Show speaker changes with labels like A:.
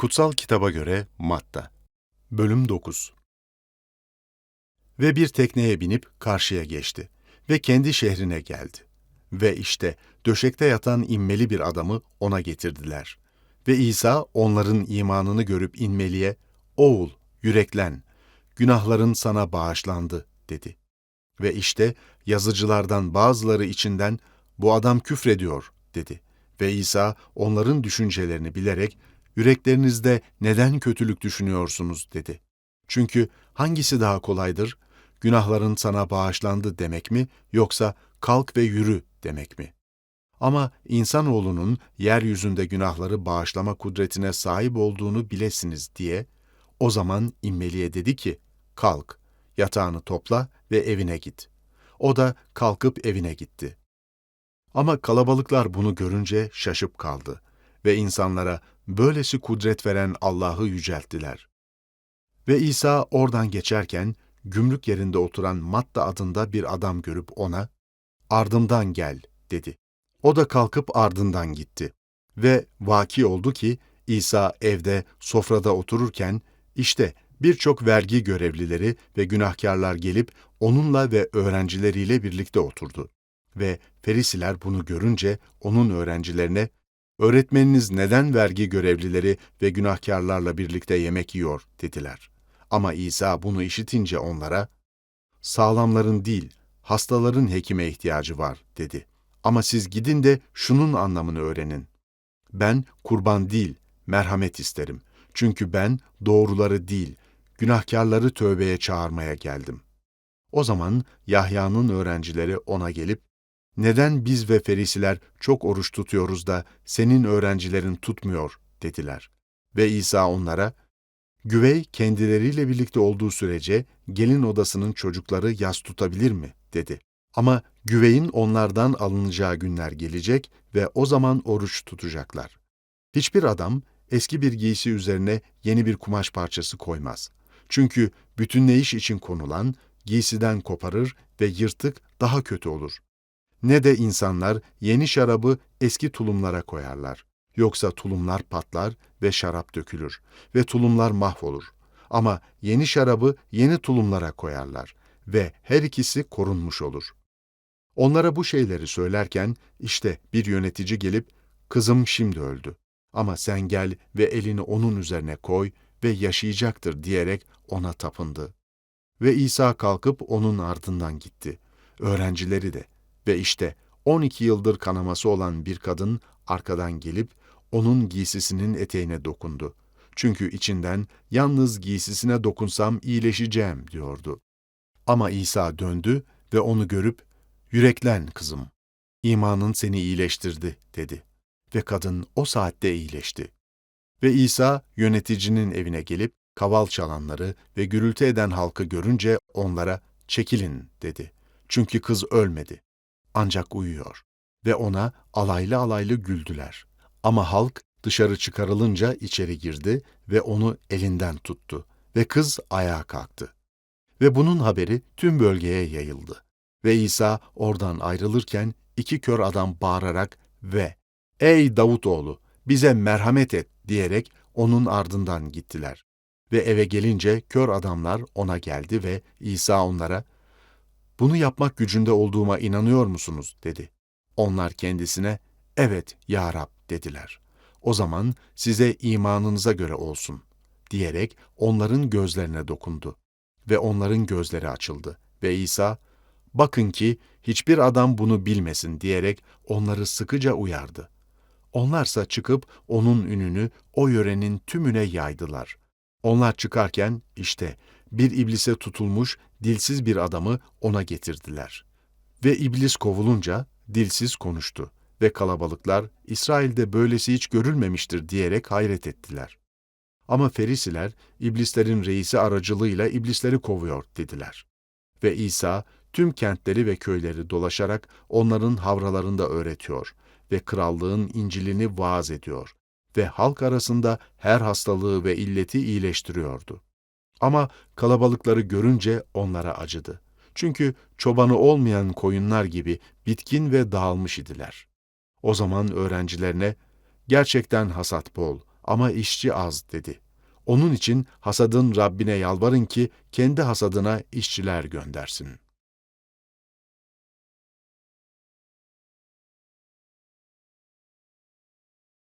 A: Kutsal Kitaba göre Matta Bölüm 9 Ve bir tekneye binip karşıya geçti ve kendi şehrine geldi. Ve işte döşekte yatan inmeli bir adamı ona getirdiler. Ve İsa onların imanını görüp inmeliye, Oğul, yüreklen, günahların sana bağışlandı, dedi. Ve işte yazıcılardan bazıları içinden, bu adam küfrediyor, dedi. Ve İsa onların düşüncelerini bilerek, yüreklerinizde neden kötülük düşünüyorsunuz, dedi. Çünkü hangisi daha kolaydır? Günahların sana bağışlandı demek mi, yoksa kalk ve yürü demek mi? Ama insanoğlunun yeryüzünde günahları bağışlama kudretine sahip olduğunu bilesiniz diye, o zaman İmmeli'ye dedi ki, kalk, yatağını topla ve evine git. O da kalkıp evine gitti. Ama kalabalıklar bunu görünce şaşıp kaldı ve insanlara böylesi kudret veren Allah'ı yücelttiler. Ve İsa oradan geçerken gümrük yerinde oturan Matta adında bir adam görüp ona, ardımdan gel dedi. O da kalkıp ardından gitti. Ve vaki oldu ki İsa evde sofrada otururken işte birçok vergi görevlileri ve günahkarlar gelip onunla ve öğrencileriyle birlikte oturdu. Ve Ferisiler bunu görünce onun öğrencilerine, öğretmeniniz neden vergi görevlileri ve günahkarlarla birlikte yemek yiyor dediler. Ama İsa bunu işitince onlara, sağlamların değil, hastaların hekime ihtiyacı var dedi. Ama siz gidin de şunun anlamını öğrenin. Ben kurban değil, merhamet isterim. Çünkü ben doğruları değil, günahkarları tövbeye çağırmaya geldim. O zaman Yahya'nın öğrencileri ona gelip, neden biz ve ferisiler çok oruç tutuyoruz da senin öğrencilerin tutmuyor dediler. Ve İsa onlara, güvey kendileriyle birlikte olduğu sürece gelin odasının çocukları yas tutabilir mi dedi. Ama güveyin onlardan alınacağı günler gelecek ve o zaman oruç tutacaklar. Hiçbir adam eski bir giysi üzerine yeni bir kumaş parçası koymaz. Çünkü bütünleyiş için konulan giysiden koparır ve yırtık daha kötü olur. Ne de insanlar yeni şarabı eski tulumlara koyarlar. Yoksa tulumlar patlar ve şarap dökülür ve tulumlar mahvolur. Ama yeni şarabı yeni tulumlara koyarlar ve her ikisi korunmuş olur. Onlara bu şeyleri söylerken işte bir yönetici gelip kızım şimdi öldü ama sen gel ve elini onun üzerine koy ve yaşayacaktır diyerek ona tapındı. Ve İsa kalkıp onun ardından gitti. Öğrencileri de ve işte 12 yıldır kanaması olan bir kadın arkadan gelip onun giysisinin eteğine dokundu. Çünkü içinden yalnız giysisine dokunsam iyileşeceğim diyordu. Ama İsa döndü ve onu görüp yüreklen kızım, imanın seni iyileştirdi dedi. Ve kadın o saatte iyileşti. Ve İsa yöneticinin evine gelip kaval çalanları ve gürültü eden halkı görünce onlara çekilin dedi. Çünkü kız ölmedi. Ancak uyuyor. Ve ona alaylı alaylı güldüler. Ama halk dışarı çıkarılınca içeri girdi ve onu elinden tuttu. Ve kız ayağa kalktı. Ve bunun haberi tüm bölgeye yayıldı. Ve İsa oradan ayrılırken iki kör adam bağırarak ve ''Ey Davutoğlu, bize merhamet et!'' diyerek onun ardından gittiler. Ve eve gelince kör adamlar ona geldi ve İsa onlara ''Bunu yapmak gücünde olduğuma inanıyor musunuz?'' dedi. Onlar kendisine ''Evet ya Rab'' dediler. O zaman size imanınıza göre olsun diyerek onların gözlerine dokundu ve onların gözleri açıldı ve İsa bakın ki hiçbir adam bunu bilmesin diyerek onları sıkıca uyardı. Onlarsa çıkıp onun ününü o yörenin tümüne yaydılar. Onlar çıkarken işte bir iblise tutulmuş dilsiz bir adamı ona getirdiler. Ve iblis kovulunca dilsiz konuştu ve kalabalıklar İsrail'de böylesi hiç görülmemiştir diyerek hayret ettiler. Ama Ferisiler iblislerin reisi aracılığıyla iblisleri kovuyor dediler. Ve İsa tüm kentleri ve köyleri dolaşarak onların havralarında öğretiyor ve krallığın İncil'ini vaaz ediyor ve halk arasında her hastalığı ve illeti iyileştiriyordu. Ama kalabalıkları görünce onlara acıdı. Çünkü çobanı olmayan koyunlar gibi bitkin ve dağılmış idiler. O zaman öğrencilerine, gerçekten hasat bol ama işçi az dedi. Onun için hasadın Rabbine yalvarın ki kendi hasadına işçiler göndersin.